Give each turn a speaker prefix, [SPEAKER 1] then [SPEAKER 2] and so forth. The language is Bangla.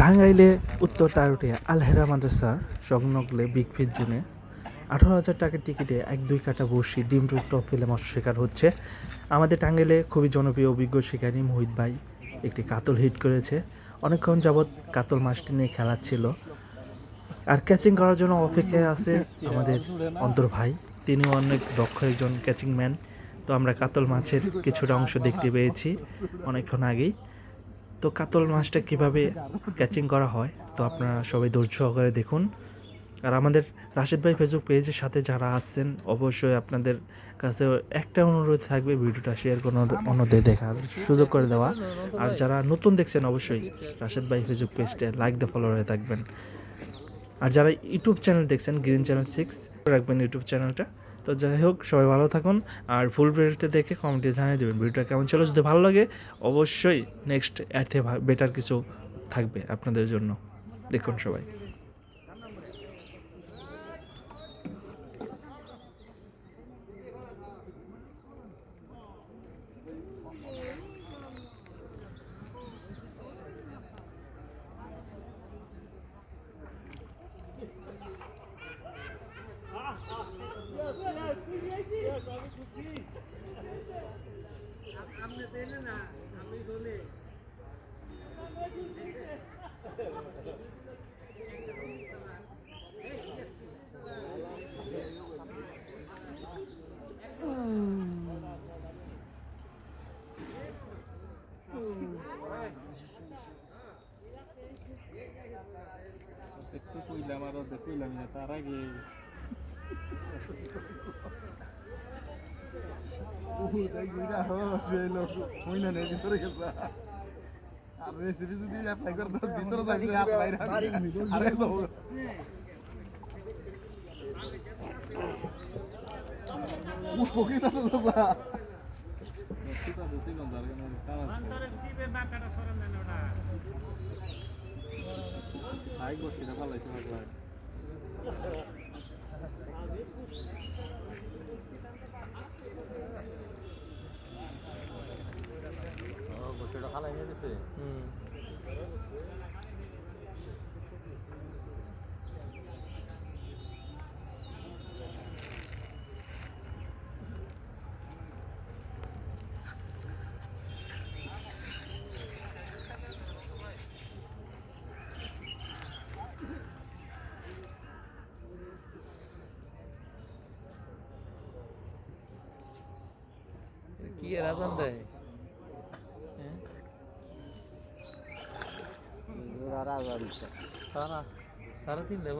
[SPEAKER 1] টাঙ্গাইলে উত্তর তারুটিয়া আলহেরা মাদ্রাসার সংলগ্নে বিগ ফিজ জুনে আঠারো হাজার টাকার টিকিটে এক দুই কাটা বসি ডিম টু টপ ফেলে মৎস্য শিকার হচ্ছে। আমাদের টাঙ্গাইলে খুবই জনপ্রিয় অভিজ্ঞ শিকারী মোহিত ভাই একটি কাতল হিট করেছে। অনেকক্ষণ যাবৎ কাতল মাছটি নিয়ে খেলাচ্ছিল আর ক্যাচিং করার জন্য অপেক্ষায় আছে আমাদের অন্তর ভাই। তিনিও অনেক দক্ষ একজন ক্যাচিং ম্যান তো আমরা কাতল মাছের কিছুটা অংশ দেখতে পেয়েছি অনেকক্ষণ আগেই। তো কাতল মাছটা কীভাবে ক্যাচিং করা হয়, তো আপনারা সবাই ধৈর্য সহকারে দেখুন। আর আমাদের রাশেদ ভাই ফেসবুক পেজের সাথে যারা আছেন, অবশ্যই আপনাদের কাছে একটা অনুরোধ থাকবে ভিডিওটা শেয়ার করে অন্যদের দেখার সুযোগ করে দেওয়া। আর যারা নতুন দেখছেন, অবশ্যই রাশেদ ভাই ফেসবুক পেজটা লাইক দিয়ে ফলো হয়ে থাকবেন। আর যারা ইউটিউব চ্যানেল দেখছেন গ্রিন চ্যানেল সিক্স রাখবেন ইউটিউব চ্যানেলটা তো যাই হোক, সবাই ভালো থাকুন আর ফুল ভিডিওটা দেখে কমেন্টে জানিয়ে দেবেন। ভিডিওটা কেমন ছিল যদি ভালো লাগে, অবশ্যই নেক্সট এর থেকে বেটার কিছু থাকবে আপনাদের জন্য। দেখুন সবাই।
[SPEAKER 2] একটু কইলাম আর অর্ধেক কইলাম না তার আগে।
[SPEAKER 3] আর রেসিপি যদি অ্যাপ্লাই করে তো ভিতরে যাবি আর
[SPEAKER 2] পাগলা কি এর আজান দেয় সারা সারা তিন দেব